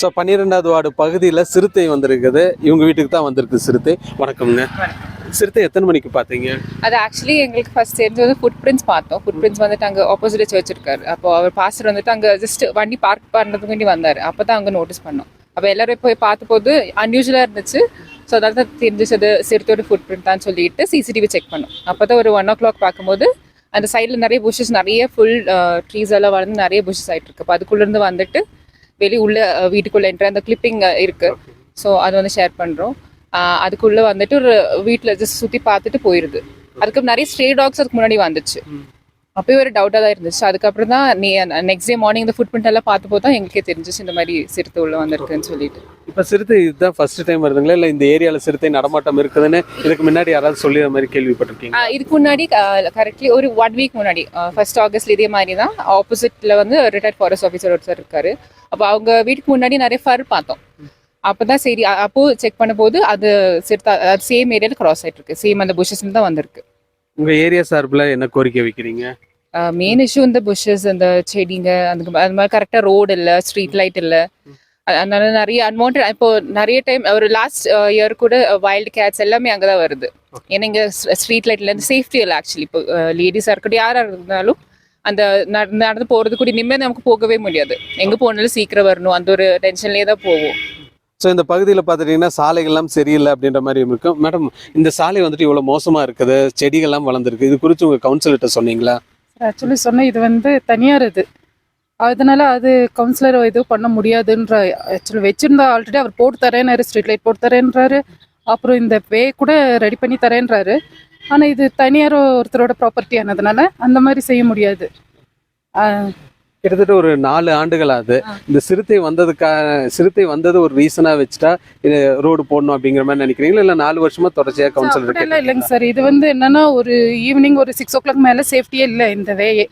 So பன்னிரெண்டாவது ward பகுதியில் சிறுத்தை வந்திருக்குது. இவங்க வீட்டுக்கு தான் வந்திருக்கு சிறுத்தை. வணக்கம்ங்க. சிறுத்தை எத்தனை மணிக்கு பார்த்தீங்க? அது ஆக்சுவலி எங்களுக்கு ஃபர்ஸ்ட் தெரிஞ்சது ஃபுட் பிரிண்ட்ஸ் பார்த்தோம். ஃபுட் பிரிண்ட்ஸ் வந்துட்டு அங்கே ஆப்போசிட் சர்ச் இருக்காரு அப்போ அவர் பாஸ்டர் வந்துட்டு அங்கே ஜஸ்ட் வண்டி பார்க் பண்ணுறதுக்கு வேண்டி வந்தார். அப்போ தான் அங்கே நோட்டீஸ் பண்ணோம். அப்போ எல்லாரும் போய் பார்த்தபோது அன்யூஷுவலாக இருந்துச்சு. ஸோ அதனால தான் தெரிஞ்சிச்சு சிறுத்தையோட ஃபுட் பிரிண்ட் தான் சொல்லிட்டு சிசிடிவி செக் பண்ணோம். அப்போ தான் ஒரு ஒன் ஓ கிளாக் பார்க்கும்போது அந்த சைடில் நிறைய புஷஸ் நிறைய ஃபுல் ட்ரீஸ் uh, எல்லாம் வளர்ந்து நிறைய புஷஸ் ஆகிட்டு இருக்கு. அப்போ அதுக்குள்ளேருந்து வந்துட்டு வெளியே உள்ள வீட்டுக்குள்ள என்ட்ரு அந்த கிளிப்பிங் இருக்கு. ஸோ அது வந்து ஷேர் பண்ணுறோம் அதுக்குள்ளே வந்துட்டு ஒரு வீட்டில் ஜஸ்ட் சுற்றி பார்த்துட்டு போயிடுது அதுக்கு நிறைய ஸ்ட்ரே டாக்ஸ் அதுக்கு முன்னாடி வந்துச்சு. அப்பயும் ஒரு டவுட்டாக தான் இருந்துச்சு. அதுக்கப்புறம் தான் நீ நெக்ஸ்ட் டே மார்னிங் இந்த ஃபுட் பிரிண்ட் எல்லாம் பார்த்து தான் எங்களுக்கே தெரிஞ்சிச்சு இந்த மாதிரி சிறுத்தை உள்ள வந்திருக்குன்னு சொல்லிட்டு. இப்போ சிறுத்தை இதுதான் ஃபர்ஸ்ட் டைம் வருதுங்களா? இல்லை இந்த ஏரியாவில் சிறுத்தை நடமாட்டம் இருக்குதுன்னு இதுக்கு முன்னாடி யாராவது சொல்லி மாதிரி கேள்விப்பட்டிருக்கீங்க இதுக்கு முன்னாடி கரெக்ட்லி ஒரு ஒன் வீக் முன்னாடி ஃபர்ஸ்ட் ஆகஸ்ட்ல இதே மாதிரி தான் ஆப்போசிட்ல வந்து ரிட்டையர்ட் ஃபாரஸ்ட் ஆஃபீஸர் ஒருத்தர் இருக்காரு. அப்போ அவங்க வீட்டுக்கு முன்னாடி நிறைய ஃபர் பார்த்தோம். அப்பதான் சரி அப்போ செக் பண்ணும்போது அது சிறுத்தை சேம் ஏரியாவில் கிராஸ் ஆயிட்டு இருக்கு. சேம் அந்த புஷஸ்ல தான் வந்திருக்கு. உங்கள் ஏரியா சார்பில் என்ன கோரிக்கை வைக்கிறீங்க? மெயின் இஷ்யூ இந்த புஷஸ் இந்த செடிங்க ம- அது மாதிரி கரெக்டாக ரோடு இல்லை ஸ்ட்ரீட் லைட் இல்லை. அதனால நிறைய அன்வான்ட் இப்போ நிறைய டைம் ஒரு லாஸ்ட் இயர் கூட வைல்டு கேட்ஸ் எல்லாமே அங்கே தான் வருது. ஏன்னா இங்கே ஸ்ட்ரீட் லைட்ல இருந்து சேஃப்டி இல்லை ஆக்சுவலி இப்போ லேடிஸாக இருக்கட்டும் யாராக இருந்தாலும் அந்த நடந்து போகிறது கூட நிம்மதி நமக்கு போகவே முடியாது. எங்கே போனாலும் சீக்கிரம் வரணும் அந்த ஒரு டென்ஷன்லேயே தான் போவோம். ஸோ இந்த பகுதியில் பார்த்துட்டிங்கன்னா சாலைகள்லாம் சரியில்லை அப்படின்ற மாதிரி இருக்கும். மேடம் இந்த சாலை வந்துட்டு இவ்வளோ மோசமாக இருக்குது செடிகள்லாம் வளர்ந்துருக்கு. இது குறித்து உங்கள் கவுன்சிலர்கிட்ட சொன்னீங்களா? ஆக்சுவலி சொன்னேன் இது வந்து தனியார் இது. அதனால அது கவுன்சிலர் எதுவும் பண்ண முடியாதுன்ற ஆக்சுவலி வச்சிருந்தா ஆல்ரெடி அவர் போட்டு தரேன்னாரு ஸ்ட்ரீட் லைட் போட்டு தரேன்றாரு. அப்புறம் இந்த வே கூட ரெடி பண்ணி தரேன்றாரு. ஆனால் இது தனியார் ஒருத்தரோட ப்ராப்பர்ட்டி ஆனதுனால அந்த மாதிரி செய்ய முடியாது. கிட்டத்தட்ட ஒரு நாலு ஆண்டுகள் ஆகுது. இந்த சிறுத்தை வந்ததுக்காக சிறுத்தை வந்தது ஒரு ரீசனாக வச்சுட்டா இது ரோடு போடணும் அப்படிங்கிற மாதிரி நினைக்கிறீங்களா? இல்லை நாலு வருஷமா தொடர்ச்சியாக கவுன்சிலர் அப்படியெல்லாம் இல்லைங்க சார். இது வந்து என்னன்னா ஒரு ஈவினிங் ஒரு சிக்ஸ் ஓ கிளாக் மேலே சேஃப்டியே இல்லை இந்த வேயே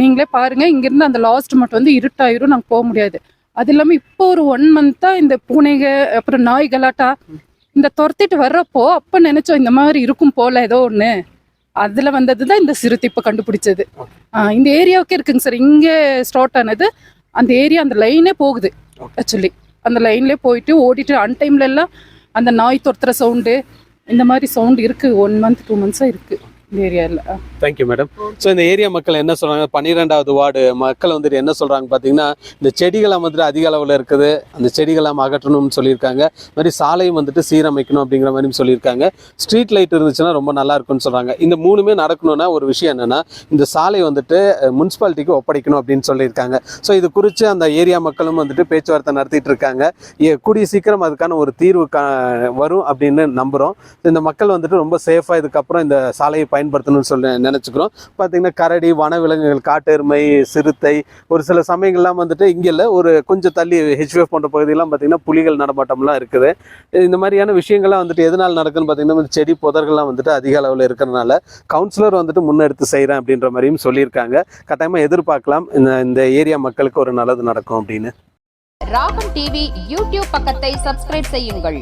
நீங்களே பாருங்க இங்கிருந்து அந்த லாஸ்ட் மட்டும் வந்து இருட்டாயிரும் நாங்கள் போக முடியாது. அது இல்லாமல் இப்போ ஒரு ஒன் மந்த்தா இந்த பூனைக அப்புறம் நாய் கலாட்டா இந்த துரத்திட்டு வர்றப்போ அப்போ நினைச்சோம் இந்த மாதிரி இருக்கும் போல ஏதோ ஒன்று அதில் வந்தது தான் இந்த சிறுத்தை இப்போ கண்டுபிடிச்சது இந்த ஏரியாவுக்கே இருக்குங்க சார். இங்கே ஸ்டார்ட் ஆனது அந்த ஏரியா அந்த லைனே போகுது ஆக்சுவலி அந்த லைன்லேயே போயிட்டு ஓடிட்டு அன்டைம்ல எல்லாம் அந்த நாய் துரத்துற சவுண்டு இந்த மாதிரி சவுண்ட் இருக்கு. ஒன் மந்த் டூ மந்த்ஸாக இருக்கு. இந்த ஏரியாவில் தேங்க்யூ மேடம் ஸோ இந்த ஏரியா மக்கள் என்ன சொல்றாங்க? பன்னிரெண்டாவது வார்டு மக்கள் வந்துட்டு என்ன சொல்றாங்க பார்த்தீங்கன்னா இந்த செடிகளாம் வந்துட்டு அதிக அளவில் இருக்குது. அந்த செடிகளாம் அகற்றணும்னு சொல்லியிருக்காங்க. இது மாதிரி சாலையும் வந்துட்டு சீரமைக்கணும் அப்படிங்கிற மாதிரியும் சொல்லியிருக்காங்க. ஸ்ட்ரீட் லைட் இருந்துச்சுன்னா ரொம்ப நல்லா இருக்கும்னு சொல்றாங்க. இந்த மூணுமே நடக்கணும்னா ஒரு விஷயம் என்னன்னா இந்த சாலை வந்துட்டு முனிசிபாலிட்டிக்கு ஒப்படைக்கணும் அப்படின்னு சொல்லியிருக்காங்க. ஸோ இது குறித்து அந்த ஏரியா மக்களும் வந்துட்டு பேச்சுவார்த்தை நடத்திட்டு இருக்காங்க. கூடிய சீக்கிரம் அதுக்கான ஒரு தீர்வு கா வரும் அப்படின்னு நம்புகிறோம் இந்த மக்கள் வந்துட்டு ரொம்ப சேஃபாக இதுக்கப்புறம் இந்த சாலையை பயன்படுத்தணும்னு சொல்லி நினச்சிக்கிறோம். பார்த்தீங்கன்னா கரடி வனவிலங்குகள் காட்டெருமை சிறுத்தை ஒரு சில சமயங்கள்லாம் வந்துட்டு இங்கே இல்லை ஒரு கொஞ்சம் தள்ளி ஹெச்எஃப் போன்ற பகுதியெல்லாம் பார்த்தீங்கன்னா புலிகள் நடமாட்டம்லாம் இருக்குது. இந்த மாதிரியான விஷயங்கள்லாம் வந்துட்டு எதனால் நடக்குதுன்னு பார்த்தீங்கன்னா செடி புதர்கள்லாம் வந்துட்டு அதிக அளவில் இருக்கிறனால கவுன்சிலர் வந்துட்டு முன்னெடுத்து செய்கிறேன் அப்படின்ற மாதிரியும் சொல்லியிருக்காங்க. கட்டாயமாக எதிர்பார்க்கலாம். இந்த இந்த ஏரியா மக்களுக்கு ஒரு நல்லது நடக்கும் அப்படின்னு. ராகம் டிவி யூடியூப் பக்கத்தை சப்ஸ்கிரைப் செய்யுங்கள்.